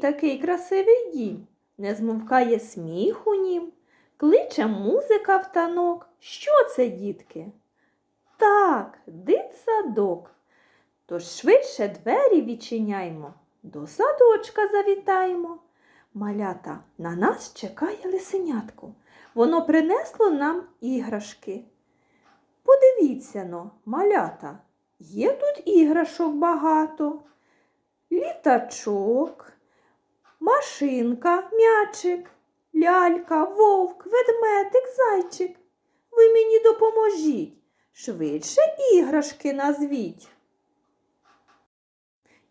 такий красивий дім, не змовкає сміх у нім, кличе музика в танок. Що це, дітки? Так, дитсадок. Тож швидше двері відчиняймо, до садочка завітаємо. Малята, на нас чекає лисенятко. Воно принесло нам іграшки. Подивіться но, малята, є тут іграшок багато. Літачок, машинка, м'ячик, лялька, вовк, ведмедик, зайчик. Ви мені допоможіть. Швидше іграшки назвіть.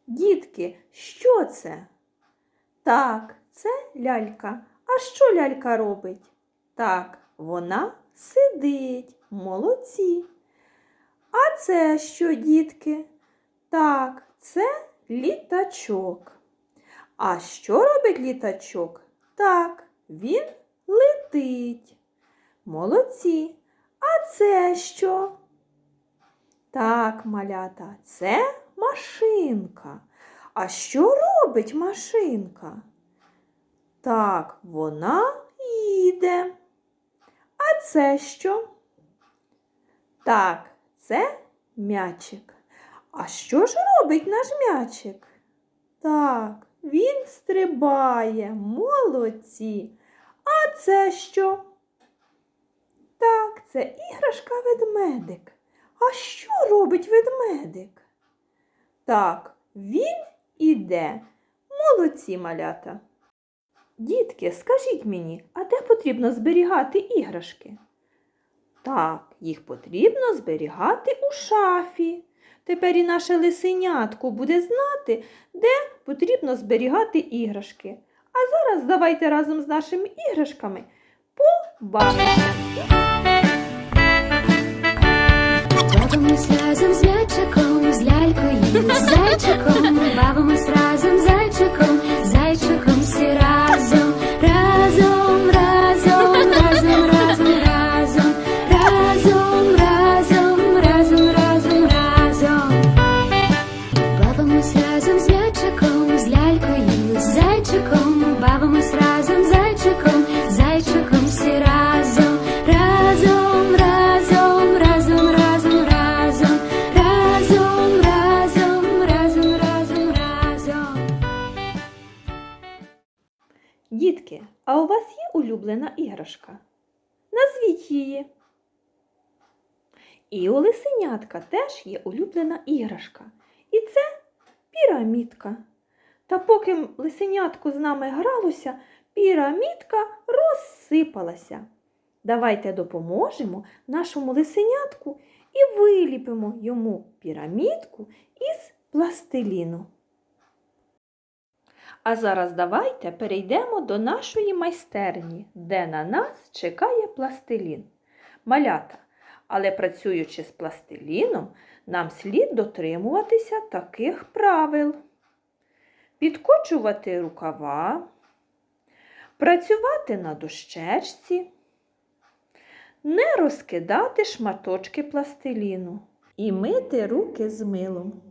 Дітки, що це? Так, це лялька. А що лялька робить? Так, вона сидить. Молодці. А це що, дітки? Так, це літачок. А що робить літачок? Так, він летить. Молодці. А це що? Так, малята, це машинка. А що робить машинка? Так, вона їде. А це що? Так, це м'ячик. А що ж робить наш м'ячик? Так, він стрибає, молодці. А це що? Так, це іграшка ведмедик. А що робить ведмедик? Так, він іде. Молодці малята. Дітки, скажіть мені, а де потрібно зберігати іграшки? Так, їх потрібно зберігати у шафі. Тепер і наше лисенятко буде знати, де потрібно зберігати іграшки. А зараз давайте разом з нашими іграшками побавимося. Разом з м'ячиком, з лялькою, з зайчиком. Дітки, а у вас є улюблена іграшка? Назвіть її. І у лисенятка теж є улюблена іграшка. І це пірамідка. Та поки лисенятко з нами гралося, пірамідка розсипалася. Давайте допоможемо нашому лисенятку і виліпимо йому пірамідку із пластиліну. А зараз давайте перейдемо до нашої майстерні, де на нас чекає пластилін. Малята, але працюючи з пластиліном, нам слід дотримуватися таких правил: підкочувати рукава, працювати на дощечці, не розкидати шматочки пластиліну і мити руки з милом.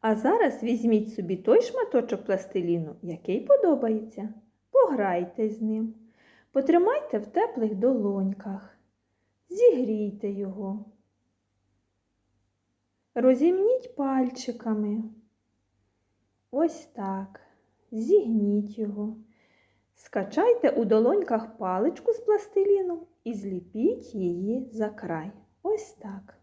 А зараз візьміть собі той шматочок пластиліну, який подобається. Пограйте з ним, потримайте в теплих долоньках, зігрійте його. Розімніть пальчиками. Ось так. Зігніть його. Скачайте у долоньках паличку з пластиліном і зліпіть її за край. Ось так.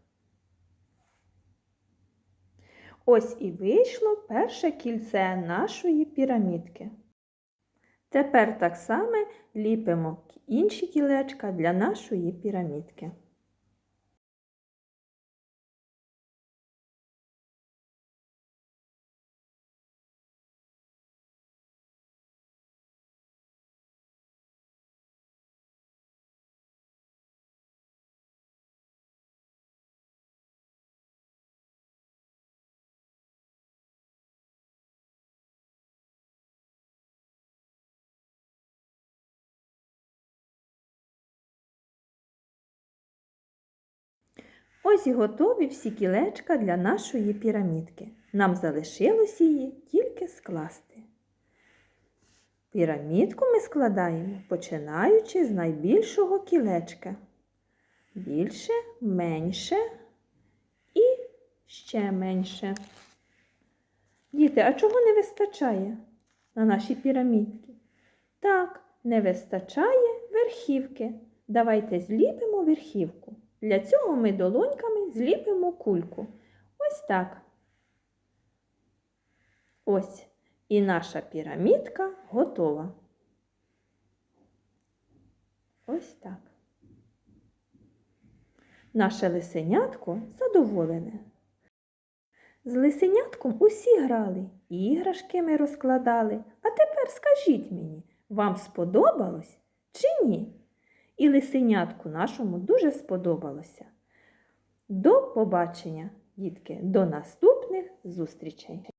Ось і вийшло перше кільце нашої пірамідки. Тепер так само ліпимо інші кілечка для нашої пірамідки. Ось і готові всі кілечка для нашої пірамідки. Нам залишилось її тільки скласти. Пірамідку ми складаємо, починаючи з найбільшого кілечка. Більше, менше і ще менше. Діти, а чого не вистачає на нашій пірамідці? Так, не вистачає верхівки. Давайте зліпимо верхівку. Для цього ми долоньками зліпимо кульку. Ось так. Ось. І наша пірамідка готова. Ось так. Наше лисенятко задоволене. З лисенятком усі грали, іграшки ми розкладали. А тепер скажіть мені, вам сподобалось чи ні? І лисенятку нашому дуже сподобалося. До побачення, дітки, до наступних зустрічей!